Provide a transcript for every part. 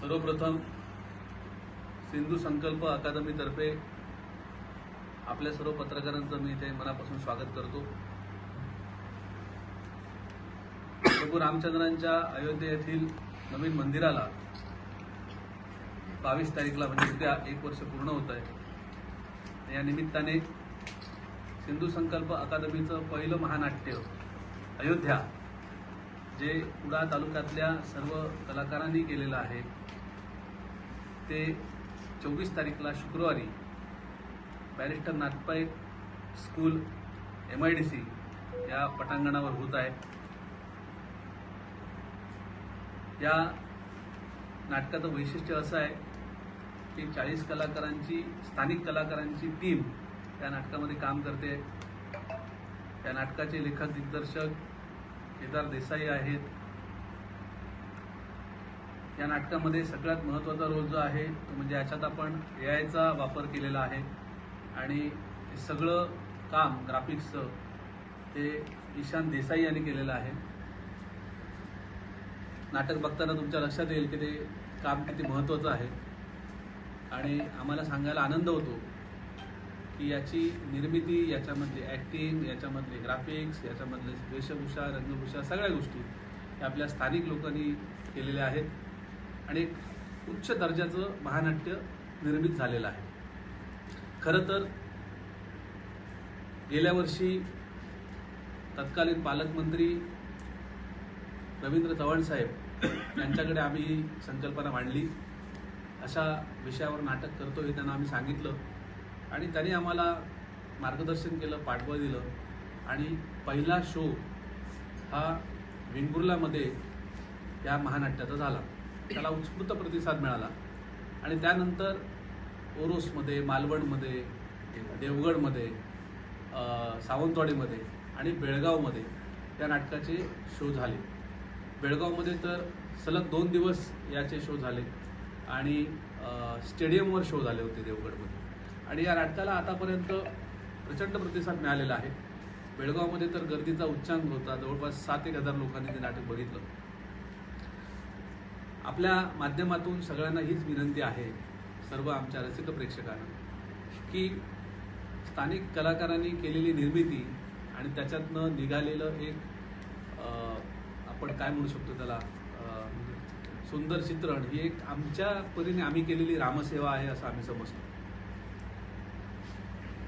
सर्वप्रथम सिंधू संकल्प अकादमीतर्फे आपल्या सर्व पत्रकारांचं मी इथे मनापासून स्वागत करतो. प्रभू रामचंद्रांच्या अयोध्या येथील नवीन मंदिराला बावीस तारीखला म्हणजे उद्या एक वर्ष पूर्ण होत आहे. या निमित्ताने सिंधू संकल्प अकादमीचं पहिलं महानाट्य अयोध्या जे कुडा तालुक्यातल्या सर्व कलाकारांनी केलेलं आहे. ते चोवीस तारीखला शुक्रवारी barrister Nathpai school M I D C या पटांगणावर होत आहे. या नाटकाचं वैशिष्ट्य असं आहे की चाळीस कलाकारांची स्थानिक कलाकारांची टीम त्या नाटकामध्ये काम करते. त्या नाटकाचे लेखक दिग्दर्शक केदार देसाई आहेत. या नाटकामध्ये सगळ्यात महत्त्वाचा रोल जो आहे तो म्हणजे याच्यात आपण ए आयचा वापर केलेला आहे. आणि सगळं काम ग्राफिक्सचं ते ईशान देसाई यांनी केलेलं आहे. नाटक बघताना तुमच्या लक्षात येईल की ते काम किती महत्त्वाचं आहे. आणि आम्हाला सांगायला आनंद होतो की याची निर्मिती याच्यामधली ॲक्टिंग याच्यामधले ग्राफिक्स याच्यामधले वेशभूषा रंगभूषा सगळ्या गोष्टी या आपल्या स्थानिक लोकांनी केलेल्या आहेत. आणि एक उच्च दर्जाचं महानाट्य निर्मित झालेलं आहे. खरं तर गेल्या वर्षी तत्कालीन पालकमंत्री रवींद्र चव्हाण साहेब यांच्याकडे आम्ही संकल्पना मांडली. अशा विषयावर नाटक करतो हे त्यांना आम्ही सांगितलं. आणि त्यांनी आम्हाला मार्गदर्शन केलं पाठबळ दिलं. आणि पहिला शो हा वेंगुर्ल्यामध्ये या महानाट्याचा झाला. त्याला उत्स्फूर्त प्रतिसाद मिळाला. आणि त्यानंतर ओरोसमध्ये मालवणमध्ये देवगडमध्ये सावंतवाडीमध्ये आणि बेळगावमध्ये त्या नाटकाचे शो झाले. बेळगावमध्ये तर सलग दोन दिवस याचे शो झाले आणि स्टेडियमवर शो झाले होते देवगडमध्ये. आणि या नाटकाला आतापर्यंत प्रचंड प्रतिसाद मिळालेला आहे. बेळगावमध्ये तर गर्दीचा उच्चांक होता. जवळपास सात एक हजार लोकांनी ते नाटक बघितलं. आपल्या माध्यमातून सगळ्यांना हीच विनंती आहे सर्व आमच्या रसिक प्रेक्षकांना की स्थानिक कलाकारांनी केलेली निर्मिती आणि त्याच्यातनं निघालेलं एक आपण काय म्हणू शकतो त्याला सुंदर चित्रण ही एक आमच्या परीने आम्ही केलेली रामसेवा आहे असं आम्ही समजतो.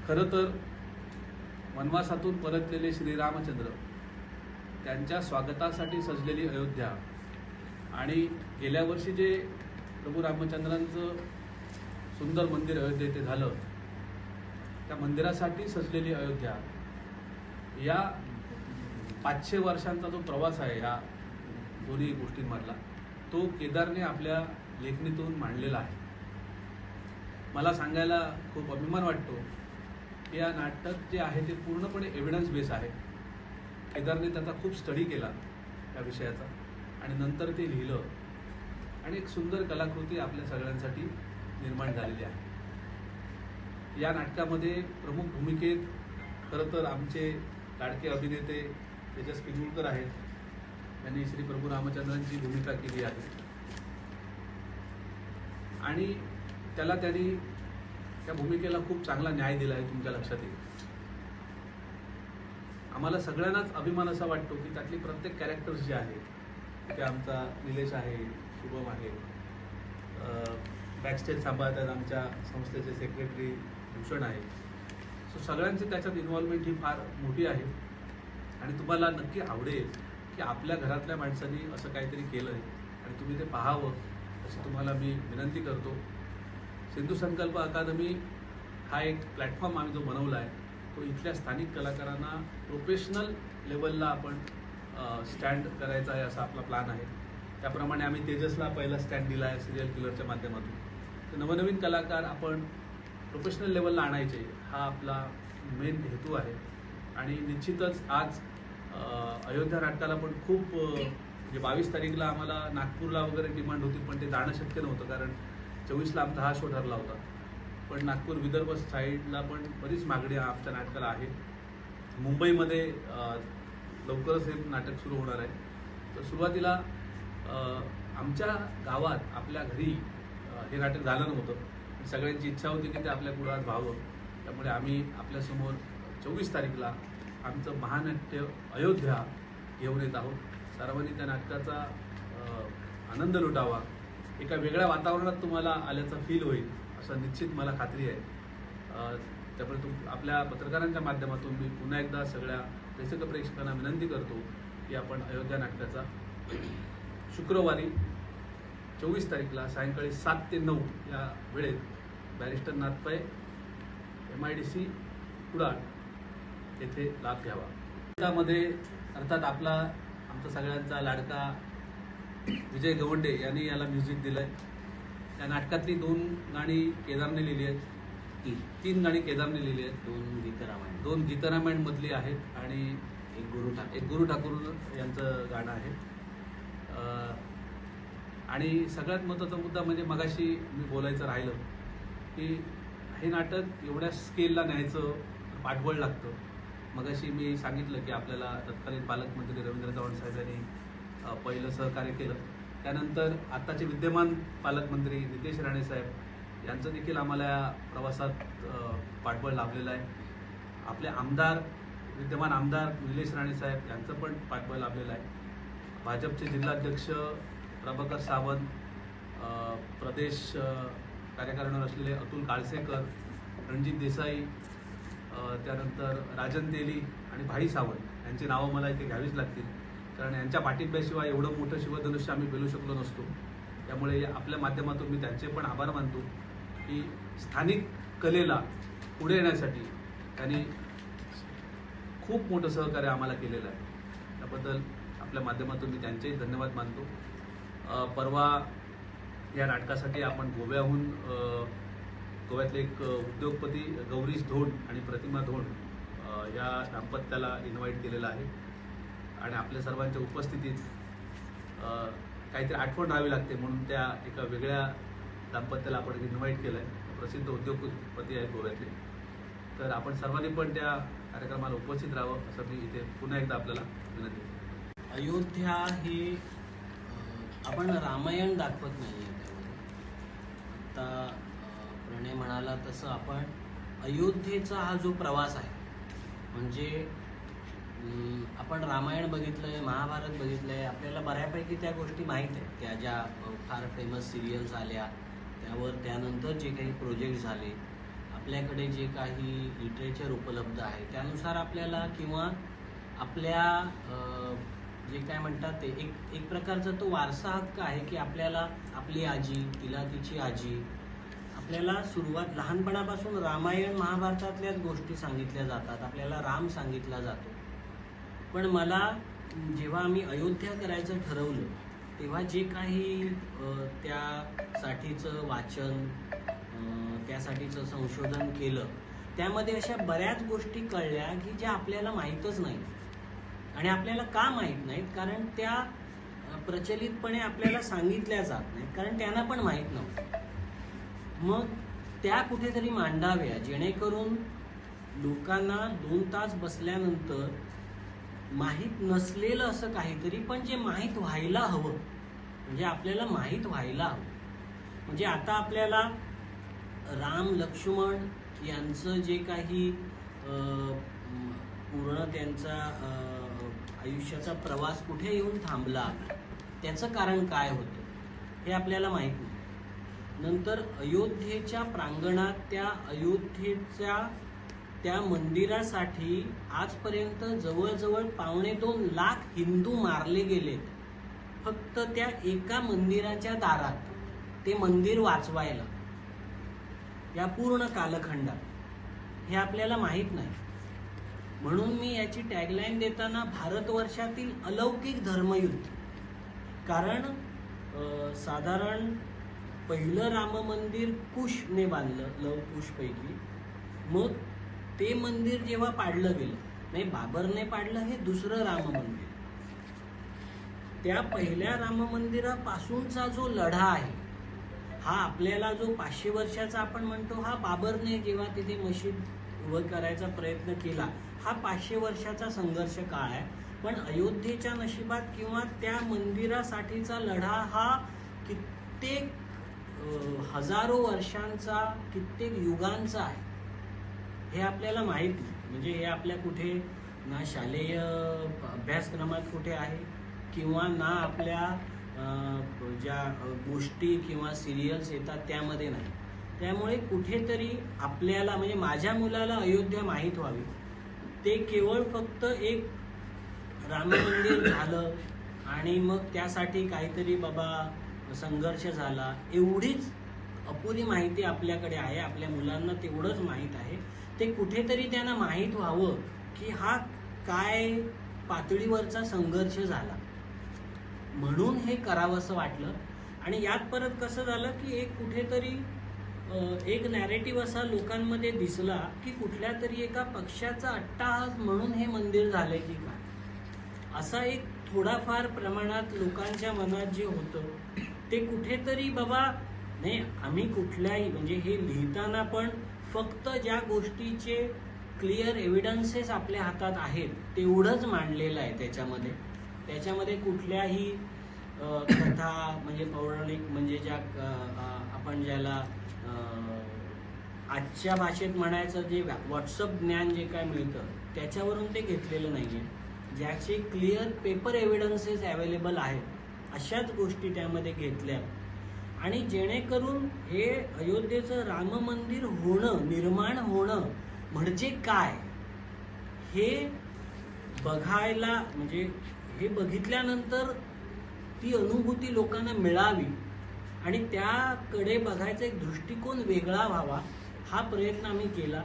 खरं तर वनवासातून परतलेले श्रीरामचंद्र त्यांच्या स्वागतासाठी सजलेली अयोध्या आणि गेल्या वर्षी जे प्रभू रामचंद्रांचं सुंदर मंदिर अयोध्ये येथे झालं त्या मंदिरासाठी सजलेली अयोध्या या पाचशे वर्षांचा जो प्रवास आहे या दोन्ही गोष्टींमधला तो केदारने आपल्या लेखणीतून मांडलेला आहे. मला सांगायला खूप अभिमान वाटतो की या नाटक जे आहे ते पूर्णपणे एव्हिडन्स बेस आहे. केदारने त्याचा खूप स्टडी केला या विषयाचा आणि नंतर ते लिहिलं. आणि एक सुंदर कलाकृती आपल्या सगळ्यांसाठी निर्माण झालेली आहे. या नाटकामध्ये प्रमुख भूमिकेत खरं तर आमचे लाडके अभिनेते तेजस पिंगुळकर आहेत. त्यांनी श्री प्रभू रामचंद्रांची भूमिका केली आहे. आणि त्याला त्यांनी त्या भूमिकेला खूप चांगला न्याय दिला आहे तुमच्या लक्षात येईल. आम्हाला सगळ्यांनाच अभिमान असा वाटतो की त्यातली प्रत्येक कॅरेक्टर्स जे आहेत ते आमचा निलेश आहे शुभम आहे. बॅकस्टेज सांभाळतात आमच्या संस्थेचे सेक्रेटरी भूषण आहे. सो सगळ्यांची त्याच्यात इन्व्हॉल्वमेंट ही फार मोठी आहे. आणि तुम्हाला नक्की आवडेल की आपल्या घरातल्या माणसांनी असं काहीतरी केलं आहे आणि तुम्ही ते पाहावं अशी तुम्हाला मी विनंती करतो. सिंधू संकल्प अकादमी हा एक प्लॅटफॉर्म आम्ही जो बनवला आहे तो इथल्या स्थानिक कलाकारांना प्रोफेशनल लेवलला आपण स्टँड करायचा आहे असा आपला प्लॅन आहे. त्याप्रमाणे आम्ही तेजसला पहिला स्टँड दिला आहे सिरियल किलरच्या माध्यमातून. तर नवनवीन कलाकार आपण प्रोफेशनल लेवलला आणायचे हा आपला मेन हेतू आहे. आणि निश्चितच आज अयोध्या नाटकाला पण खूप म्हणजे बावीस तारीखला आम्हाला नागपूरला वगैरे डिमांड होती पण ते जाणं शक्य नव्हतं कारण चोवीसला आमचा हा शो ठरला होता. पण नागपूर विदर्भ साईडला पण बरीच मागणी आमच्या नाटकाला आहे. मुंबईमध्ये लवकरच हे नाटक सुरू होणार आहे. तर सुरुवातीला आमच्या गावात आपल्या घरी हे नाटक झालं नव्हतं. सगळ्यांची इच्छा होती की ते आपल्या कुळात व्हावं. त्यामुळे आम्ही आपल्यासमोर चोवीस तारीखला आमचं महानाट्य अयोध्या घेऊन येत आहोत. सर्वांनी त्या नाटकाचा आनंद लुटावा. एका वेगळ्या वातावरणात तुम्हाला आल्याचा फील होईल असं निश्चित मला खात्री आहे. त्यामुळे तुम आपल्या पत्रकारांच्या माध्यमातून मी पुन्हा एकदा सगळ्या रसिक प्रेक्षकांना विनंती करतो की आपण अयोध्या नाटकाचा शुक्रवारी चोवीस तारीखला सायंकाळी सात ते नऊ या वेळेत barrister Nathpai M I D C Kudal येथे लाभ घ्यावा. त्यामध्ये अर्थात आपला आमचा सगळ्यांचा लाडका विजय गवंडे यांनी याला म्युझिक दिलंय. त्या नाटकातली दोन गाणी केदारने लिहिली आहेत. तीन. तीन गाणी केदारने लिहिली आहेत. दोन गीत रामायण. दोन गीतरामायण मधली आहेत आणि एक गुरु ठाकरे एक गुरु ठाकूर यांचं गाणं आहे. आणि सगळ्यात महत्त्वाचा मुद्दा म्हणजे मगाशी मी बोलायचं राहिलं की हे नाटक एवढ्या स्केलला न्यायचं पाठबळ लागतं. मगाशी मी सांगितलं की आपल्याला तत्कालीन पालकमंत्री रवींद्र चव्हाण साहेबांनी पहिलं सहकार्य केलं. त्यानंतर आत्ताचे विद्यमान पालकमंत्री नितेश राणे साहेब यांचं देखील आम्हाला या प्रवासात पाठबळ लाभलेलं आहे. आपले आमदार विद्यमान आमदार निलेश राणे साहेब यांचं पण पाठबळ लाभलेलं आहे. भाजपचे जिल्हाध्यक्ष प्रभाकर सावंत प्रदेश कार्यकारिणीवर असलेले अतुल काळसेकर रणजित देसाई त्यानंतर राजन तेली आणि भाई सावंत यांची नावं मला इथे घ्यावीच लागतील. कारण यांच्या पाठिंब्याशिवाय एवढं मोठं शिवधनुष्य आम्ही पेलू शकलो नसतो. त्यामुळे आपल्या माध्यमातून मी त्यांचे पण आभार मानतो की स्थानिक कलेला पुढे येण्यासाठी त्यांनी खूप मोठं सहकार्य आम्हाला केलेलं आहे. त्याबद्दल आपल्या माध्यमातून मी त्यांचेही धन्यवाद मानतो. परवा या नाटकासाठी आपण गोव्याहून गोव्यातले एक उद्योगपती गौरीश धोंड आणि प्रतिमा धोंड या दाम्पत्याला इन्व्हाइट केलेलं आहे. आणि आपल्या सर्वांच्या उपस्थितीत काहीतरी आठवण राहावी लागते म्हणून त्या एका वेगळ्या दाम्पत्याला आपण इन्व्हाइट केलं आहे प्रसिद्ध उद्योगपती आहेत गोव्यातले. तर आपण सर्वांनी पण त्या कार्यक्रमाला उपस्थित राहावं असं मी इथे पुन्हा एकदा आपल्याला विनंती अयोध्या ही आपण रामायण दाखवत नाही आता प्रणय म्हणाला तसं आपण अयोध्येचा हा जो प्रवास आहे म्हणजे आपण रामायण बघितलंय महाभारत बघितलंय आपल्याला बऱ्यापैकी त्या गोष्टी माहीत आहेत. त्या ज्या फार फेमस सिरियल्स आल्या त्यावर त्यानंतर जे काही प्रोजेक्ट झाले आपल्याकडे जे काही लिटरेचर उपलब्ध आहे त्यानुसार आपल्याला किंवा आपल्या जे काय म्हणतात ते एक एक प्रकारचा तो वारसा हक्क आहे की आपल्याला आपली आजी तिला तिची आजी आपल्याला सुरुवात लहानपणापासून रामायण महाभारतातल्याच गोष्टी सांगितल्या जातात आपल्याला राम सांगितला जातो. पण मला जेव्हा आम्ही अयोध्या करायचं ठरवलं तेव्हा जे काही त्यासाठीचं वाचन त्यासाठीचं संशोधन केलं त्यामध्ये अशा बऱ्याच गोष्टी कळल्या की ज्या आपल्याला माहीतच नाही आणि आपल्याला का माहीत नाहीत? कारण त्या प्रचलितपणे आपल्याला सांगितल्या जात नाहीत. कारण त्यांना पण माहीत नव्हतं. मग त्या कुठेतरी मांडाव्या जेणेकरून लोकांना दोन तास बसल्यानंतर माहीत नसलेलं असं काहीतरी पण जे माहीत व्हायला हवं. म्हणजे आपल्याला माहीत व्हायला हवं. म्हणजे आता आपल्याला राम लक्ष्मण यांचं जे काही पूर्ण त्यांचा आयुष्याचा प्रवास कुठे येऊन थांबला? त्याचं कारण काय होतं? हे आपल्याला माहीत नाही. नंतर अयोध्येच्या प्रांगणात त्या अयोध्येच्या त्या मंदिरासाठी आजपर्यंत जवळजवळ पावणे दोन लाख हिंदू मारले गेलेत. फक्त त्या एका मंदिराच्या दारात ते मंदिर वाचवायला. या पूर्ण कालखंडात. हे आपल्याला माहीत नाही. म्हणून मी याची टॅगलाईन देताना भारतवर्षातील अलौकिक धर्मयुद्ध. कारण साधारण पहिलं राम मंदिर कुशने बांधलं लव कुशपैकी मग ते मंदिर जेव्हा पाडलं गेलं नाही बाबरने पाडलं हे दुसरं राम मंदिर. त्या पहिल्या राम मंदिरापासूनचा जो लढा आहे हा आपल्याला जो पाचशे वर्षाचा आपण म्हणतो हा बाबरने जेव्हा तिथे मशीद उभं करायचा प्रयत्न केला हा पाचशे वर्षाचा संघर्ष काळ आहे. पण अयोध्येच्या नशिबात किंवा त्या मंदिरासाठीचा लढा हा कित्येक हजारो वर्षांचा कित्येक युगांचा आहे. हे आपल्याला माहीत नाही. म्हणजे हे आपल्या कुठे ना शालेय अभ्यासक्रमात कुठे आहे किंवा ना आपल्या ज्या गोष्टी किंवा सिरियल्स येतात त्यामध्ये नाही. त्यामुळे कुठेतरी आपल्याला म्हणजे माझ्या मुलाला अयोध्या माहीत व्हावी. ते केवळ फक्त एक राम मंदिर झालं आणि मग त्यासाठी काहीतरी बाबा संघर्ष झाला. एवढीच अपुरी माहिती आपल्याकडे आहे आपल्या मुलांना तेवढंच माहीत आहे. ते कुठेतरी त्यांना माहीत व्हावं की हा काय पातळीवरचा संघर्ष झाला. म्हणून हे करावंसं वाटलं. आणि यात परत कसं झालं की एक कुठेतरी एक नॅरेटिव्ह असा लोकांमध्ये दिसला की कुठल्या तरी एका पक्षाचा अट्टाहास म्हणून हे मंदिर झालंय की काय? असा एक थोडाफार प्रमाणात लोकांच्या मनात जे होतं ते कुठेतरी बाबा नाही आम्ही कुठल्याही म्हणजे हे लिहिताना पण फक्त ज्या गोष्टीचे क्लिअर एव्हिडन्सेस आपल्या हातात आहेत तेवढंच मांडलेलं आहे त्याच्यामध्ये. त्याच्यामध्ये कुठल्याही कथा म्हणजे पौराणिक म्हणजे ज्या आपण ज्याला आजच्या भाषेत म्हणायचं जे व्हॉट्सअप ज्ञान जे काय मिळतं त्याच्यावरून ते घेतलेलं नाही आहे ज्याचे क्लिअर पेपर एव्हिडन्सेस अवेलेबल आहेत अशाच गोष्टी त्यामध्ये घेतल्या. आणि जेणेकरून हे अयोध्येचं राम मंदिर होणं निर्माण होणं म्हणजे काय हे बघायला म्हणजे हे बघितल्यानंतर ती अनुभूती लोकांना मिळावी आणि त्याकडे बघायचा एक दृष्टिकोन वेगळा व्हावा. हा प्रयत्न आम्ही केला.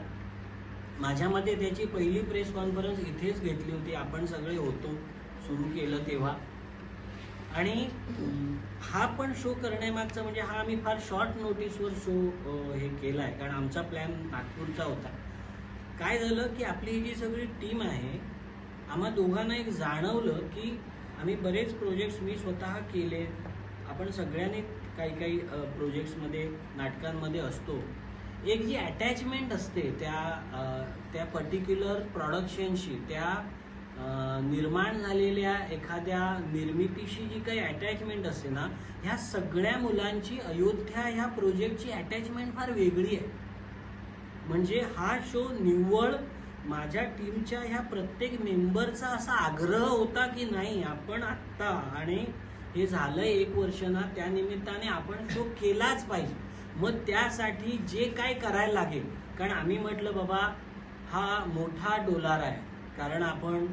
माझ्या मते त्याची पहिली प्रेस कॉन्फरन्स इथेच घेतली होती. आपण सगळे होतो सुरू केलं तेव्हा. आणि हा पण शो करण्यामागचा म्हणजे हा आम्ही फार शॉर्ट नोटीसवर शो हे केला आहे कारण आमचा प्लॅन नागपूरचा होता. काय झालं की आपली ही जी सगळी टीम आहे आम्हा दोघांना एक जाणवलं की आम्ही बरेच प्रोजेक्ट्स मी स्वतः केले. आपण सगळ्यांनी काही काही प्रोजेक्ट्समध्ये नाटकांमध्ये असतो. एक जी अटॅचमेंट असते त्या त्या पर्टिक्युलर प्रॉडक्शनशी त्या निर्माण झालेल्या एखाद्या निर्मितीशी जी काही अटॅचमेंट असते ना ह्या सगळ्या मुलांची अयोध्या ह्या प्रोजेक्टची अटॅचमेंट फार वेगळी आहे. म्हणजे हा शो निव्वळ माझ्या टीमच्या ह्या प्रत्येक मेंबरचा असा आग्रह होता की नाही आपण आत्ता आणि हे झालं एक वर्ष ना त्यानिमित्ताने आपण शो केलाच पाहिजे. मग त्यासाठी जे काय करायला लागेल? कारण आम्ही म्हटलं बाबा हा मोठा डोलार आहे. कारण आपण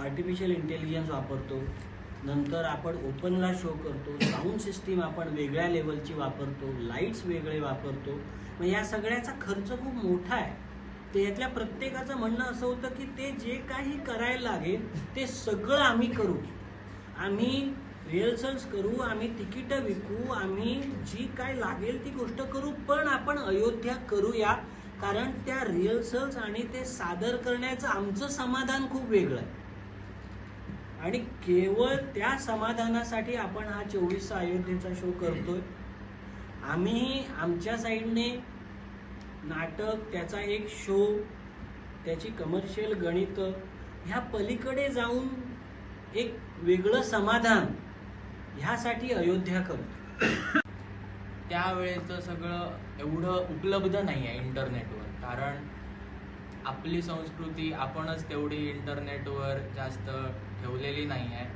आर्टिफिशियल इंटेलिजन्स वापरतो. नंतर आपण ओपनला शो करतो. साऊंड सिस्टीम आपण वेगळ्या लेवलची वापरतो. लाईट्स वेगळे वापरतो. मग या सगळ्याचा खर्च खूप मोठा आहे. ते यातल्या प्रत्येकाचं म्हणणं असं होतं की ते जे काही करायला लागेल ते सगळं आम्ही करू. आम्ही रिहर्सल्स करू आम्ही तिकीटं विकू आम्ही जी काय लागेल ती गोष्ट करू पण आपण अयोध्या करूया. कारण त्या रिहर्सल्स आणि ते सादर करण्याचं आमचं समाधान खूप वेगळं आहे. आणि केवळ त्या समाधानासाठी आपण हा चोवीसचा अयोध्येचा शो करतोय. आम्ही आमच्या साईडने नाटक त्याचा एक शो त्याची कमर्शियल गणित ह्या पलीकडे जाऊन एक वेगळं समाधान ह्यासाठी अयोध्या करतो त्यावेळेचं सगळं एवढं उपलब्ध नाही आहे इंटरनेटवर. कारण आपली संस्कृती आपणच तेवढी इंटरनेटवर जास्त ठेवलेली नाही आहे.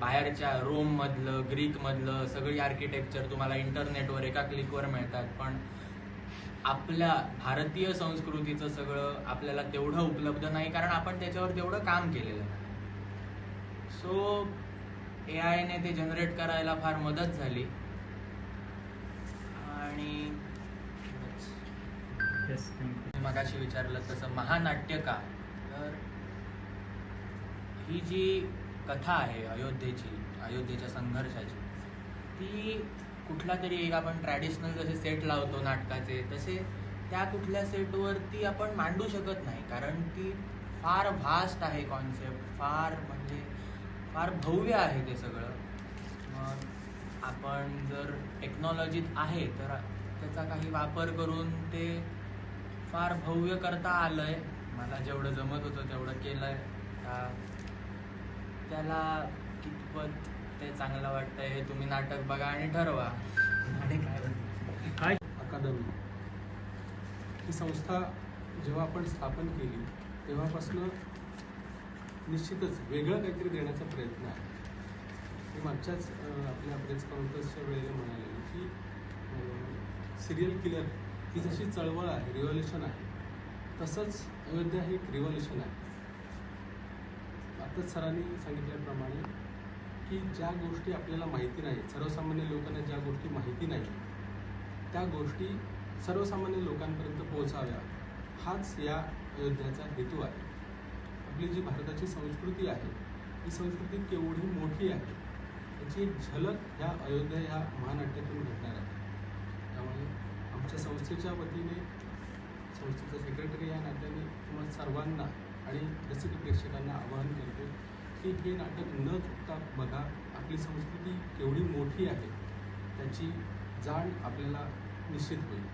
बाहेरच्या रोममधलं ग्रीकमधलं सगळी आर्किटेक्चर तुम्हाला इंटरनेटवर एका क्लिकवर मिळतात. पण आपल्या भारतीय संस्कृतीचं सगळं आपल्याला तेवढं उपलब्ध नाही कारण आपण त्याच्यावर तेवढं काम केलेलं नाही. सो ए आयने ते जनरेट करायला फार मदत झाली. आणि मगाशी विचारलं तसं महानाट्य का तर ही जी कथा आहे अयोध्येची अयोध्येच्या संघर्षाची ती कुठला तरी एक आपण ट्रॅडिशनल जसे सेट लावतो नाटकाचे तसे त्या कुठल्या सेटवरती आपण मांडू शकत नाही कारण ती फार व्हास्ट आहे कॉन्सेप्ट फार म्हणजे फार भव्य आहे ते सगळं. मग आपण जर टेक्नॉलॉजीत आहे तर त्याचा काही वापर करून ते फार भव्य करता आलं आहे मला जेवढं जमत होतं तेवढं केलं आहे का त्याला कितपत ते चांगलं वाटतंय हे तुम्ही नाटक बघा आणि ठरवा. आणि काय अकादमी. ही संस्था जेव्हा आपण स्थापन केली तेव्हापासून निश्चितच वेगळं काहीतरी देण्याचा प्रयत्न आहे. मी मागच्याच आपल्या प्रेस कॉन्फरन्सच्या वेळेला म्हणाले की सिरियल किलर ही जशी चळवळ आहे रिव्हॉल्युशन आहे तसंच अयोध्या हे एक रिव्हॉल्युशन आहे. आताच सरांनी सांगितल्याप्रमाणे की ज्या गोष्टी आपल्याला माहिती नाही सर्वसामान्य लोकांना ज्या गोष्टी माहिती नाही त्या गोष्टी सर्वसामान्य लोकांपर्यंत पोहोचाव्या हाच या अयोध्याचा हेतू आहे. आपली जी भारताची संस्कृती आहे ही संस्कृती केवढी मोठी आहे याची एक झलक ह्या अयोध्या ह्या महानाट्यातून घडणार आहे. त्यामुळे आमच्या संस्थेच्या वतीने संस्थेचा सेक्रेटरी या नात्याने किंवा सर्वांना आणि रसिक प्रेक्षकांना आवाहन करतो की हे नाटक न चुकता बघा आपली संस्कृती केवढी मोठी आहे त्याची जाण आपल्याला निश्चित होईल.